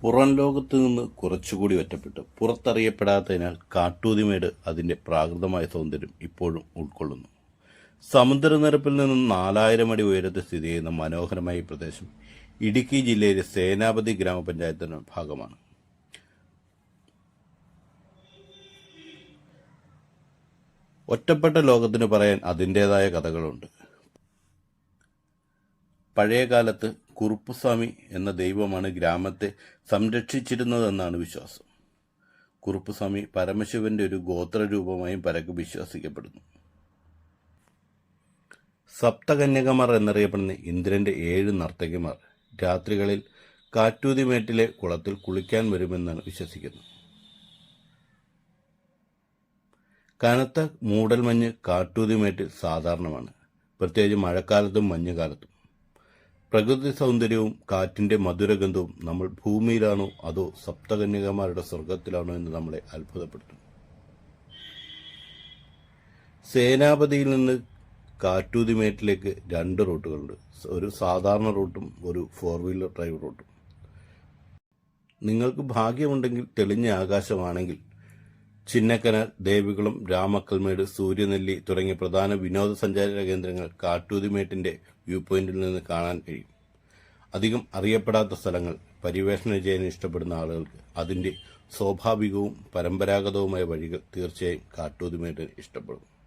പുറം ലോകത്തു നിന്ന് കുറച്ചുകൂടി ഒറ്റപ്പെട്ടു. പുറത്തറിയപ്പെടാത്തതിനാൽ കാട്ടൂതിമേട് അതിന്റെ പ്രാകൃതമായ സൗന്ദര്യം ഇപ്പോഴും ഉൾക്കൊള്ളുന്നു. സമുദ്രനിരപ്പിൽ നിന്നും നാലായിരം അടി ഉയരത്തിൽ സ്ഥിതി ചെയ്യുന്ന മനോഹരമായ ഈ പ്രദേശം ഇടുക്കി ജില്ലയിലെ സേനാപതി ഗ്രാമപഞ്ചായത്തിന്റെ ഭാഗമാണ്. ഒറ്റപ്പെട്ട ലോകത്തിന് പറയാൻ അതിന്റേതായ കഥകളുണ്ട്. പഴയ കാലത്ത് കുറുപ്പുസ്വാമി എന്ന ദൈവമാണ് ഗ്രാമത്തെ സംരക്ഷിച്ചിരുന്നതെന്നാണ് വിശ്വാസം. കുറുപ്പുസ്വാമി പരമശിവന്റെ ഒരു ഗോത്രരൂപമായും പരക്കെ വിശ്വസിക്കപ്പെടുന്നു. സപ്തകന്യകമാർ എന്നറിയപ്പെടുന്ന ഇന്ദ്രന്റെ ഏഴ് നർത്തകിമാർ രാത്രികളിൽ കാറ്റൂതിമേട്ടിലെ കുളത്തിൽ കുളിക്കാൻ വരുമെന്നാണ് വിശ്വസിക്കുന്നത്. കനത്ത മൂടൽമഞ്ഞ് കാട്ടൂതിമേട്ടിൽ സാധാരണമാണ്. പ്രത്യേകിച്ച് മഴക്കാലത്തും മഞ്ഞുകാലത്തും. പ്രകൃതി സൗന്ദര്യവും കാറ്റിന്റെ മധുരഗന്ധവും നമ്മൾ ഭൂമിയിലാണോ അതോ സപ്തകന്യകമാരുടെ സ്വർഗത്തിലാണോ എന്ന് നമ്മളെ അത്ഭുതപ്പെടുത്തും സേനാപതിയിൽ നിന്ന് കാറ്റൂതിമേട്ടിലേക്ക് രണ്ട് റൂട്ടുകളുണ്ട്. ഒരു സാധാരണ റൂട്ടും ഒരു ഫോർ വീലർ ഡ്രൈവ് റൂട്ടും. നിങ്ങൾക്ക് ഭാഗ്യമുണ്ടെങ്കിൽ തെളിഞ്ഞ ആകാശമാണെങ്കിൽ ചിന്നക്കനാൽ ദേവികുളം രാമക്കൽമേട് സൂര്യനെല്ലി തുടങ്ങിയ പ്രധാന വിനോദസഞ്ചാര കേന്ദ്രങ്ങൾ കാട്ടൂതിമേട്ടിന്റെ വ്യൂ പോയിന്റിൽ നിന്ന് കാണാൻ കഴിയും. അധികം അറിയപ്പെടാത്ത സ്ഥലങ്ങൾ പര്യവേഷണം ചെയ്യാൻ ഇഷ്ടപ്പെടുന്ന ആളുകൾക്ക് അതിന്റെ സ്വാഭാവികവും പരമ്പരാഗതവുമായ വഴികൾ തീർച്ചയായും കാട്ടൂതിമേട്ടിന് ഇഷ്ടപ്പെടും.